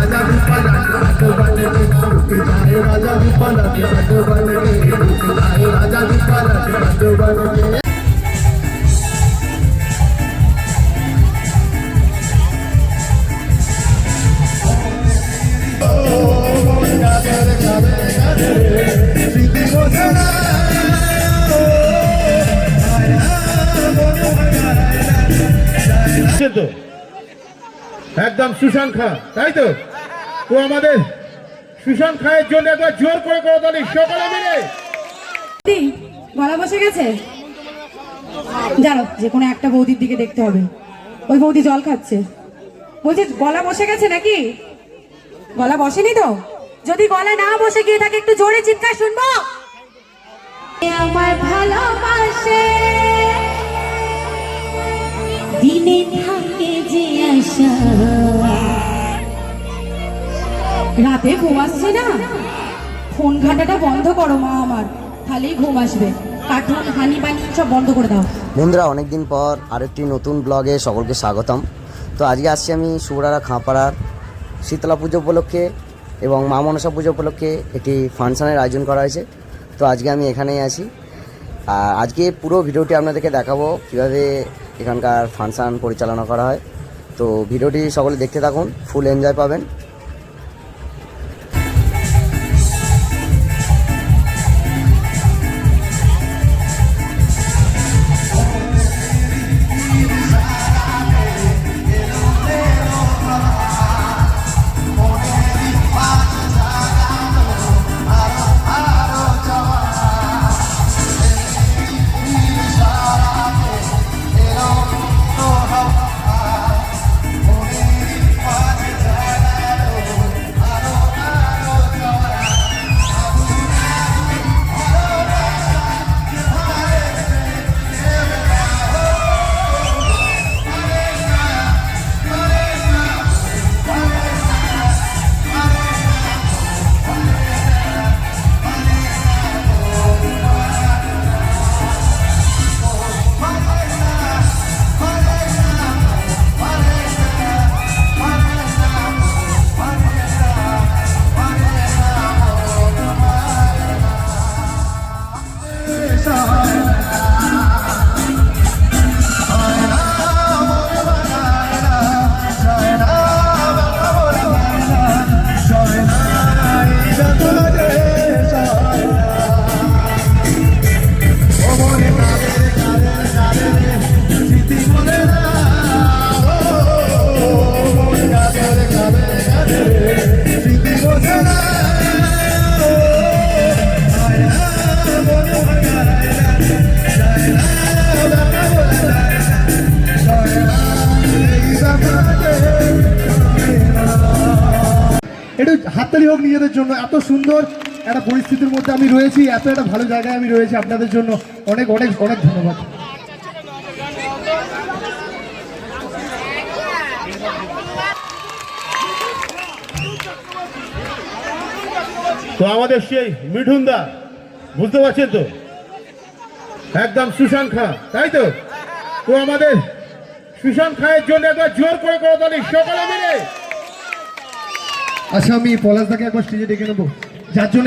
রাজা গোপাল একদম সুশান্ত খান তাই তো? তো আমাদের সুশান্ত খায়ের জন্য একবার জোর করে করে তালি সকালে মিলে। গলা বসে গেছে? জানো, যে কোনো একটা বৌদির দিকে দেখতে হবে। ওই বৌদি জল খাচ্ছে। বলছি, গলা বসে গেছে নাকি? গলা বসেনি তো? যদি গলা না বসে গিয়ে থাকে একটু জোরে চিৎকার শুনব? আমার ভালোবাসে। দিনে থাকে যে আশা। রাতে ঘুম আসছে না? ফোন ঘাটাটা বন্ধ করো মা আমার। তাহলেই ঘুম আসবে। হানি বানি সব বন্ধ করে দাও। বন্ধুরা, অনেকদিন পর আরেকটি নতুন ব্লগে সকলকে স্বাগতম। তো আজকে আসছি আমি সুবরারা খাঁপাড়ার শীতলা পুজো উপলক্ষে এবং মা মনসা পুজো উপলক্ষে একটি ফাংশনের আয়োজন করা হয়েছে। তো আজকে আমি এখানেই আছি। আর আজকে পুরো ভিডিওটি আপনাদেরকে দেখাবো কীভাবে এখানকার ফাংশন পরিচালনা করা হয়। তো ভিডিওটি সকলে দেখতে থাকুন, ফুল এনজয় পাবেন। জন্য এত সুন্দর একটা পরিস্থিতির মধ্যে আমি রয়েছি, এত একটা ভালো জায়গায় আমি রয়েছি আপনাদের জন্য। অনেক অনেক অনেক ধন্যবাদ। তো আমাদের সেই মিঠুন দা, বুঝতে পারছেন তো? একদম সুশান্ত খা, তাই তো? তো আমাদের সুশান্ত খায়ের জন্য একবার জোর করে করে তালি সকালে মিলে। আচ্ছা আমি পলাশদাকে একবার স্টেজে ডেকে নেব। যার জন্য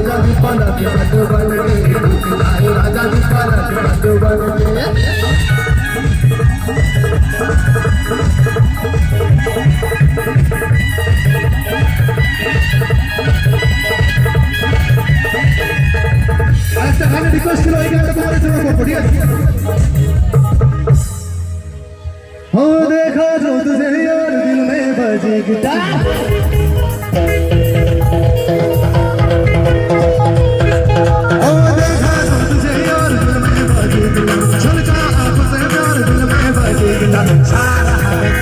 राजा विपलक पट बन के टूट जाए राजा विपलक पट बन के একটা গানে রিকোয়েস্ট ছিল এই গানটা তোমাদের জন্য করবো ঠিক আছে हो देखा जो तुझे और दिल में बजे गिटार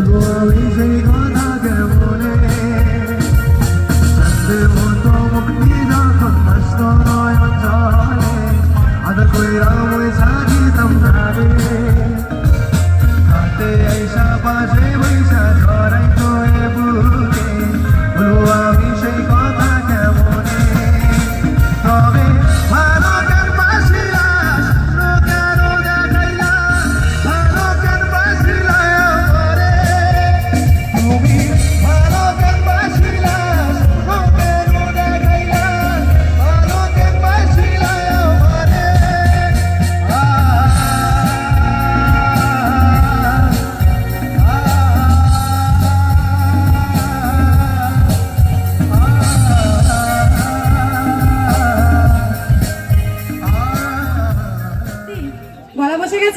বলব আমি সেই কথা কেমনে চন্দ্রের মতো মুক্তি যখন ভাস্করায় জলে আজ রাম সাজি জমদারে হাতে আইসা পাশে বৈশা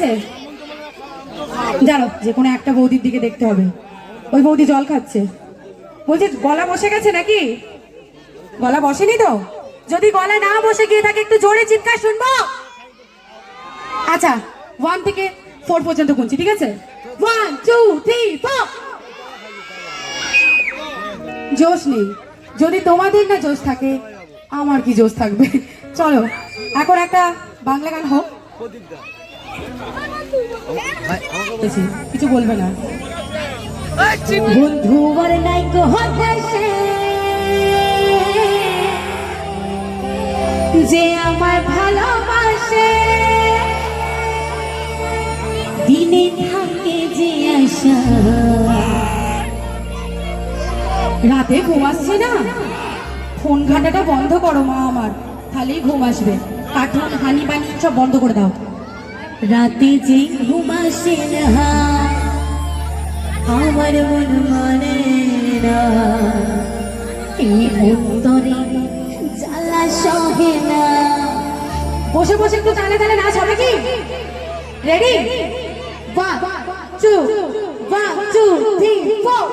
গেছে জানো যে কোনো একটা বৌদির দিকে দেখতে হবে। ওই বৌদি জল খাচ্ছে। বলছি, গলা বসে গেছে নাকি? গলা বসেনি তো? যদি গলা না বসে গিয়ে থাকে একটু জোরে চিৎকার শুনব? আচ্ছা ওয়ান থেকে ফোর পর্যন্ত গুনছি, ঠিক আছে? ওয়ান টু থ্রি ফোর জোশ নেই। যদি তোমাদের না জোশ থাকে, আমার কি জোশ থাকবে? চলো, এখন একটা বাংলা গান হোক। কিছু বলবে না। বন্ধু আর নাই যে আমার ভালোবাসে। দিনে থাকে যে আশা। রাতে ঘুম আসছে না? ফোন ঘাটাটা বন্ধ করো মা আমার। তাহলেই ঘুম আসবে। কার্টুন হানি বানি সব বন্ধ করে দাও। রাতে যে ঘুম আসে না, আমার মন মানে না। এই অন্তরে জ্বালা সহে না। বসে বসে একটু তালে তালে নাচ হবে কি? Ready one two one two three four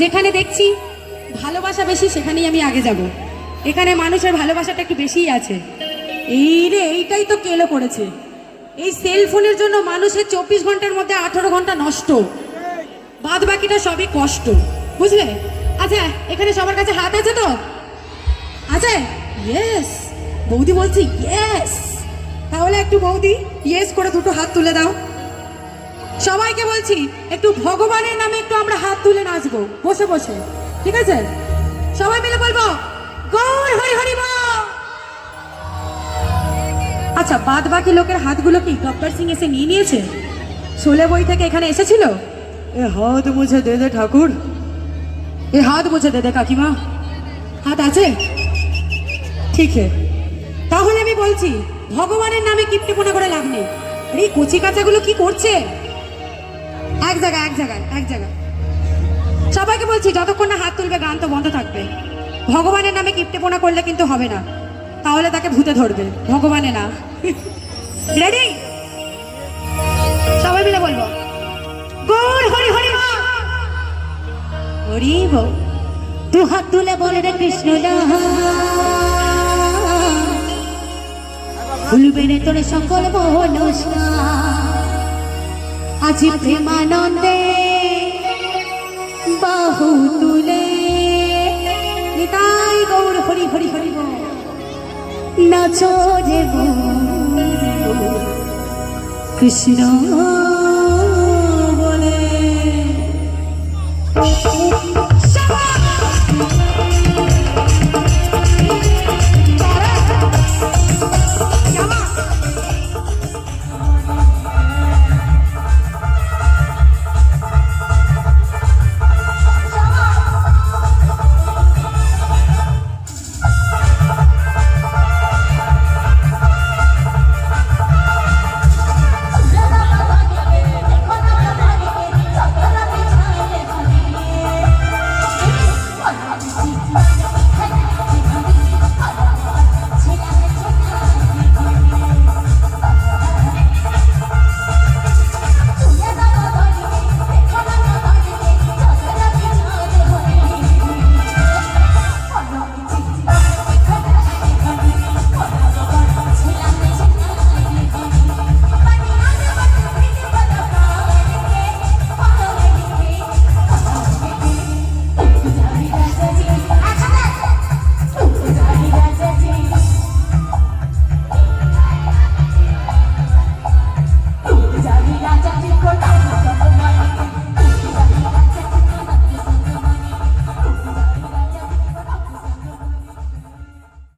যেখানে দেখছি ভালোবাসা বেশি, সেখানেই আমি আগে যাব। এখানে মানুষের ভালোবাসাটা একটু বেশিই আছে। এই রে, এইটাই তো কেলো করেছে। এই সেল ফোনের জন্য মানুষের চব্বিশ ঘণ্টার মধ্যে আঠারো ঘণ্টা নষ্ট। বাদ বাকিটা সবই কষ্ট। বুঝলে? আচ্ছা এখানে সবার কাছে হাত আছে তো? আছে ইয়েস বৌদি বলছি ইয়েস তাহলে একটু বৌদি ইয়েস করে দুটো হাত তুলে দাও। সবাইকে বলছি একটু ভগবানের নামে একটু আমরা হাত তুলে নাচবো। বসে বসে। ঠিক আছে? সবাই মিলে বলব গৌর হরি হরি। আচ্ছা বাদ বাকি লোকের হাতগুলো কি গব্বর সিং এসে নিয়ে নিয়েছে? শোলে বই থেকে এখানে এসেছিল? এ হাত মুছে দে দে ঠাকুর। এ হাত মুছে দে দে কাকিমা। হাত আছে? ঠিক তাহলে আমি বলছি ভগবানের নামে কিপ্টেপনা করে লাভ নেই। এই কচি কাচাগুলো কি করছে? এক জায়গায় এক জায়গায় এক জায়গায়। সবাইকে বলছি, যতক্ষণ না হাত তুলবে গান তো বন্ধ থাকবে। ভগবানের নামে কিপ্টেপনা করলে কিন্তু হবে না। তাহলে তাকে ভূতে ধরবে। ভগবানে না। রেডি সবাই মিলে বলব, গৌর হরি হরি। হরি বল দু হাত তুলে বলে রে কৃষ্ণ ভুলবে রে তোর সকল মনস্কা আজি প্রেমানন্দে বাহু তুলে নিতাই গৌর হরি হরি হরি। নাচো রে কৃষ্ণ